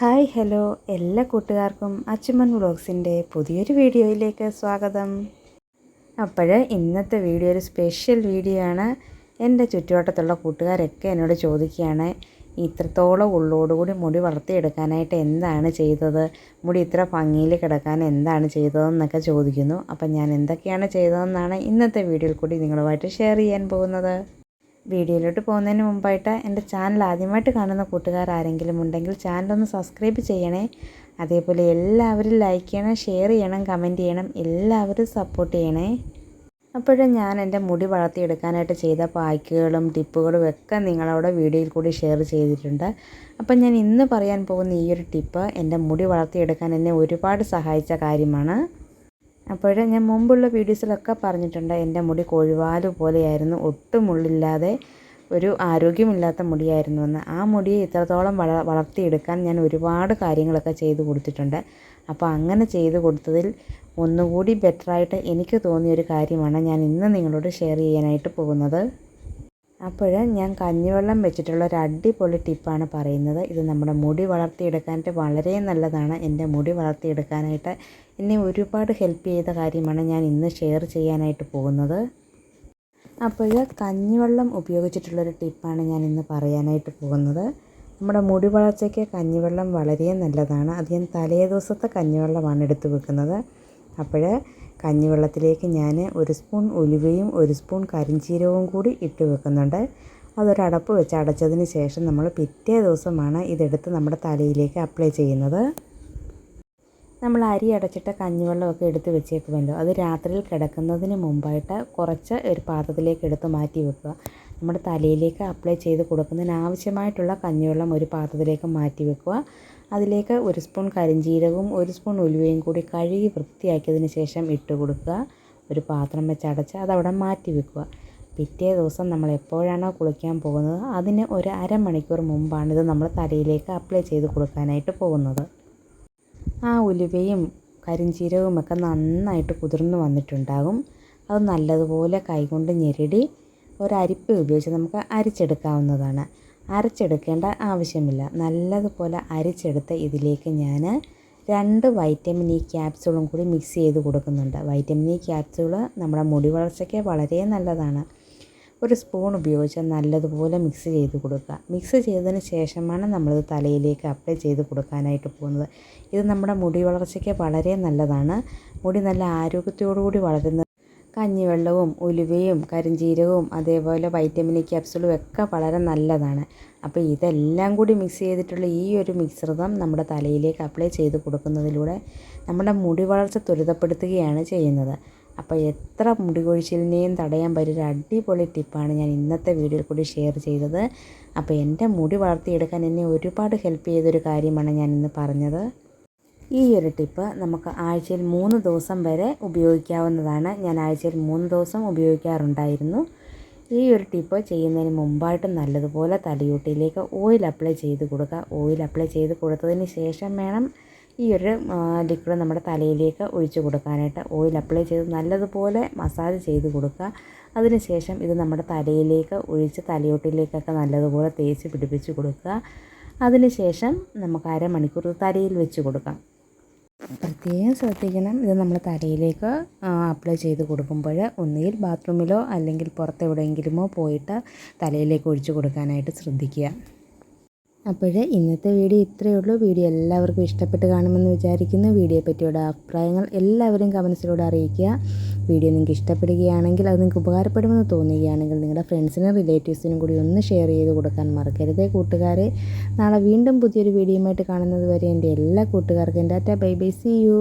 Hi hello. എല്ലാ കൂട്ടുകാർക്കും അച്ചുമൻ വ്ളോഗ്സിന്റെ പുതിയൊരു വീഡിയോയിലേക്ക് സ്വാഗതം. അപ്പോൾ ഇന്നത്തെ വീഡിയോ ഒരു സ്പെഷ്യൽ വീഡിയോ ആണ്. എന്റെ ചുറ്റുവട്ടത്തുള്ള കൂട്ടുകാരൊക്കെ എന്നോട് ചോദിക്കുകയാണ് ഇത്രത്തോളം ഉള്ളോടുകൂടി മുടി വളർത്തിയെടുക്കാനായിട്ട് എന്താണ് ചെയ്തത്? മുടി ഇത്ര ഭംഗിയിൽ കിടക്കാൻ എന്താണ് ചെയ്തതെന്നൊക്കെ ചോദിക്കുന്നു. അപ്പം ഞാൻ എന്തൊക്കെയാണ് ചെയ്തതെന്നാണ് ഇന്നത്തെ വീഡിയോയിൽ കൂടി നിങ്ങളുമായിട്ട് ഷെയർ ചെയ്യാൻ പോകുന്നത്. വീഡിയോയിലോട്ട് പോകുന്നതിന് മുമ്പായിട്ട് എന്റെ ചാനൽ ആദ്യമായിട്ട് കാണുന്ന കൂട്ടുകാർ ആരെങ്കിലും ഉണ്ടെങ്കിൽ ചാനലൊന്ന് സബ്സ്ക്രൈബ് ചെയ്യണേ. അതേപോലെ എല്ലാവരും ലൈക്ക് ചെയ്യണം ഷെയർ ചെയ്യണം കമന്റ് ചെയ്യണം എല്ലാവരും സപ്പോർട്ട് ചെയ്യണേ. അപ്പോഴും ഞാൻ എന്റെ മുടി വളർത്തിയെടുക്കാനായിട്ട് ചെയ്ത പായ്ക്കുകളും ടിപ്പുകളും ഒക്കെ നിങ്ങളോട് വീഡിയോയിൽ കൂടി ഷെയർ ചെയ്തിട്ടുണ്ട്. അപ്പം ഞാൻ ഇന്ന് പറയാൻ പോകുന്ന ഈ ഒരു ടിപ്പ് എന്റെ മുടി വളർത്തിയെടുക്കാൻ എന്നെ ഒരുപാട് സഹായിച്ച കാര്യമാണ്. അപ്പോൾ ഞാൻ മുമ്പുള്ള വീഡിയോസിലൊക്കെ പറഞ്ഞിട്ടുണ്ട് എന്റെ മുടി കൊഴുവാൽ പോലെയായിരുന്നു ഒട്ടും മുള്ളില്ലാതെ ഒരു ആരോഗ്യമില്ലാത്ത മുടിയായിരുന്നു എന്ന് ആ മുടിയെ ഇത്രത്തോളം വള വളർത്തിയെടുക്കാൻ ഞാൻ ഒരുപാട് കാര്യങ്ങളൊക്കെ ചെയ്തു കൊടുത്തിട്ടുണ്ട്. അപ്പോൾ അങ്ങനെ ചെയ്തു കൊടുത്തതിൽ ഒന്നുകൂടി ബെറ്ററായിട്ട് എനിക്ക് തോന്നിയൊരു കാര്യമാണ് ഞാൻ ഇന്ന് നിങ്ങളോട് ഷെയർ ചെയ്യാനായിട്ട് പോകുന്നത്. അപ്പോൾ ഞാൻ കഞ്ഞിവെള്ളം വെച്ചിട്ടുള്ള ഒരു അടിപൊളി ടിപ്പാണ് പറയുന്നത്. ഇത് നമ്മുടെ മുടി വളർത്തിയെടുക്കാനായിട്ട് വളരെ നല്ലതാണ്. എന്റെ മുടി വളർത്തിയെടുക്കാനായിട്ട് എന്നെ ഒരുപാട് ഹെൽപ്പ് ചെയ്ത കാര്യമാണ് ഞാൻ ഇന്ന് ഷെയർ ചെയ്യാനായിട്ട് പോകുന്നത്. അപ്പോൾ കഞ്ഞിവെള്ളം ഉപയോഗിച്ചിട്ടുള്ളൊരു ടിപ്പാണ് ഞാൻ ഇന്ന് പറയാനായിട്ട് പോകുന്നത്. നമ്മുടെ മുടി വളർച്ചയ്ക്ക് കഞ്ഞിവെള്ളം വളരെ നല്ലതാണ്. അത് ഞാൻ തലേ ദിവസത്തെ കഞ്ഞിവെള്ളമാണ് എടുത്തു വെക്കുന്നത്. അപ്പോൾ കഞ്ഞിവെള്ളത്തിലേക്ക് ഞാൻ ഒരു സ്പൂൺ ഉലുവയും ഒരു സ്പൂൺ കരിഞ്ചീരവും കൂടി ഇട്ട് വെക്കുന്നുണ്ട്. അതൊരടപ്പ് വെച്ച് അടച്ചതിന് ശേഷം നമ്മൾ പിറ്റേ ദിവസമാണ് ഇതെടുത്ത് നമ്മുടെ തലയിലേക്ക് അപ്ലൈ ചെയ്യുന്നത്. നമ്മൾ അരി അടച്ചിട്ട കഞ്ഞിവെള്ളമൊക്കെ എടുത്ത് വെച്ചേക്കുമല്ലോ. അത് രാത്രിയിൽ കിടക്കുന്നതിന് മുമ്പായിട്ട് കുറച്ച് ഒരു പാത്രത്തിലേക്ക് എടുത്ത് മാറ്റി വെക്കുക. നമ്മുടെ തലയിലേക്ക് അപ്ലൈ ചെയ്ത് കൊടുക്കുന്നതിന് ആവശ്യമായിട്ടുള്ള കഞ്ഞിവെള്ളം ഒരു പാത്രത്തിലേക്ക് മാറ്റി വെക്കുക. അതിലേക്ക് ഒരു സ്പൂൺ കരിഞ്ചീരകവും ഒരു സ്പൂൺ ഉലുവയും കൂടി കഴുകി വൃത്തിയാക്കിയതിന് ശേഷം ഇട്ട് കൊടുക്കുക. ഒരു പാത്രം വെച്ച് അടച്ച് അതവിടെ മാറ്റി വെക്കുക. പിറ്റേ ദിവസം നമ്മൾ എപ്പോഴാണോ കുളിക്കാൻ പോകുന്നത് അതിന് ഒരു അരമണിക്കൂർ മുമ്പാണ് ഇത് നമ്മൾ തലയിലേക്ക് അപ്ലൈ ചെയ്ത് കൊടുക്കാനായിട്ട് പോകുന്നത്. ആ ഉലുവയും കരിഞ്ചീരകവും ഒക്കെ നന്നായിട്ട് കുതിർന്ന് വന്നിട്ടുണ്ടാകും. അത് നല്ലതുപോലെ കൈകൊണ്ട് ഞെരടി ഒരരിപ്പ് ഉപയോഗിച്ച് നമുക്ക് അരിച്ചെടുക്കാവുന്നതാണ്. അരച്ചെടുക്കേണ്ട ആവശ്യമില്ല. നല്ലതുപോലെ അരിച്ചെടുത്ത് ഇതിലേക്ക് ഞാൻ രണ്ട് വൈറ്റമിൻ ഇ ക്യാപ്സ്യൂളും കൂടി മിക്സ് ചെയ്ത് കൊടുക്കുന്നുണ്ട്. വൈറ്റമിൻ ഇ ക്യാപ്സ്യൂൾ നമ്മുടെ മുടി വളർച്ചയ്ക്ക് വളരെ നല്ലതാണ്. ഒരു സ്പൂൺ ഉപയോഗിച്ച് നല്ലതുപോലെ മിക്സ് ചെയ്ത് കൊടുക്കുക. മിക്സ് ചെയ്തതിന് ശേഷമാണ് നമ്മളിത് തലയിലേക്ക് അപ്ലൈ ചെയ്ത് കൊടുക്കാനായിട്ട് പോകുന്നത്. ഇത് നമ്മുടെ മുടി വളർച്ചയ്ക്ക് വളരെ നല്ലതാണ്. മുടി നല്ല ആരോഗ്യത്തോടുകൂടി വളരുന്ന കഞ്ഞിവെള്ളവും ഉലുവയും കരിഞ്ചീരകവും അതേപോലെ വൈറ്റമിൻ ക്യാപ്സുളും ഒക്കെ വളരെ നല്ലതാണ്. അപ്പോൾ ഇതെല്ലാം കൂടി മിക്സ് ചെയ്തിട്ടുള്ള ഈ ഒരു മിശ്രിതം നമ്മുടെ തലയിലേക്ക് അപ്ലൈ ചെയ്ത് കൊടുക്കുന്നതിലൂടെ നമ്മുടെ മുടി വളർച്ച ത്വരിതപ്പെടുത്തുകയാണ് ചെയ്യുന്നത്. അപ്പോൾ എത്ര മുടി കൊഴിച്ചിലിനെയും തടയാൻ പറ്റിയൊരു അടിപൊളി ടിപ്പാണ് ഞാൻ ഇന്നത്തെ വീഡിയോയിൽ കൂടി ഷെയർ ചെയ്തത്. അപ്പോൾ എന്റെ മുടി വളർത്തിയെടുക്കാൻ എന്നെ ഒരുപാട് ഹെൽപ്പ് ചെയ്തൊരു കാര്യമാണ് ഞാൻ ഇന്ന് പറഞ്ഞത്. ഈ ഒരു ടിപ്പ് നമുക്ക് ആഴ്ചയിൽ മൂന്ന് ദിവസം വരെ ഉപയോഗിക്കാവുന്നതാണ്. ഞാൻ ആഴ്ചയിൽ മൂന്ന് ദിവസം ഉപയോഗിക്കാറുണ്ടായിരുന്നു. ഈ ഒരു ടിപ്പ് ചെയ്യുന്നതിന് മുമ്പായിട്ട് നല്ലതുപോലെ തലയൂട്ടിയിലേക്ക് ഓയിൽ അപ്ലൈ ചെയ്ത് കൊടുക്കുക. ഓയിൽ അപ്ലൈ ചെയ്ത് കൊടുത്തതിന് ശേഷം വേണം ഈ ഒരു ലിക്വിഡ് നമ്മുടെ തലയിലേക്ക് ഒഴിച്ചു കൊടുക്കാനായിട്ട്. ഓയിൽ അപ്ലൈ ചെയ്ത് നല്ലതുപോലെ മസാജ് ചെയ്ത് കൊടുക്കുക. അതിനുശേഷം ഇത് നമ്മുടെ തലയിലേക്ക് ഒഴിച്ച് തലയോട്ടിലേക്കൊക്കെ നല്ലതുപോലെ തേച്ച് പിടിപ്പിച്ച് കൊടുക്കുക. അതിനുശേഷം നമുക്ക് അരമണിക്കൂർ തലയിൽ വെച്ച് കൊടുക്കാം. പ്രത്യേകം ശ്രദ്ധിക്കണം. ഇത് നമ്മൾ തലയിലേക്ക് അപ്ലൈ ചെയ്ത് കൊടുക്കുമ്പോൾ ഒന്നുകിൽ ബാത്റൂമിലോ അല്ലെങ്കിൽ പുറത്തെവിടെയെങ്കിലുമോ പോയിട്ട് തലയിലേക്ക് ഒഴിച്ച് കൊടുക്കാനായിട്ട് ശ്രദ്ധിക്കുക. അപ്പോൾ ഇന്നത്തെ വീഡിയോ ഇത്രയേ ഉള്ളൂ. വീഡിയോ എല്ലാവർക്കും ഇഷ്ടപ്പെട്ട് കാണുമെന്ന് വിചാരിക്കുന്നു. വീഡിയോയെ പറ്റിയുള്ള അഭിപ്രായങ്ങൾ എല്ലാവരും കമൻസിലൂടെ അറിയിക്കുക. വീഡിയോ നിങ്ങൾക്ക് ഇഷ്ടപ്പെടുകയാണെങ്കിൽ അത് നിങ്ങൾക്ക് ഉപകാരപ്പെടുമെന്ന് തോന്നുകയാണെങ്കിൽ നിങ്ങളുടെ ഫ്രണ്ട്സിനും റിലേറ്റീവ്സിനും കൂടി ഒന്ന് ഷെയർ ചെയ്ത് കൊടുക്കാൻ മറക്കരുതേ കൂട്ടുകാരെ. നാളെ വീണ്ടും പുതിയൊരു വീഡിയോയുമായിട്ട് കാണുന്നത് വരെ എന്റെ എല്ലാ കൂട്ടുകാർക്കും tata. Bye bye. See you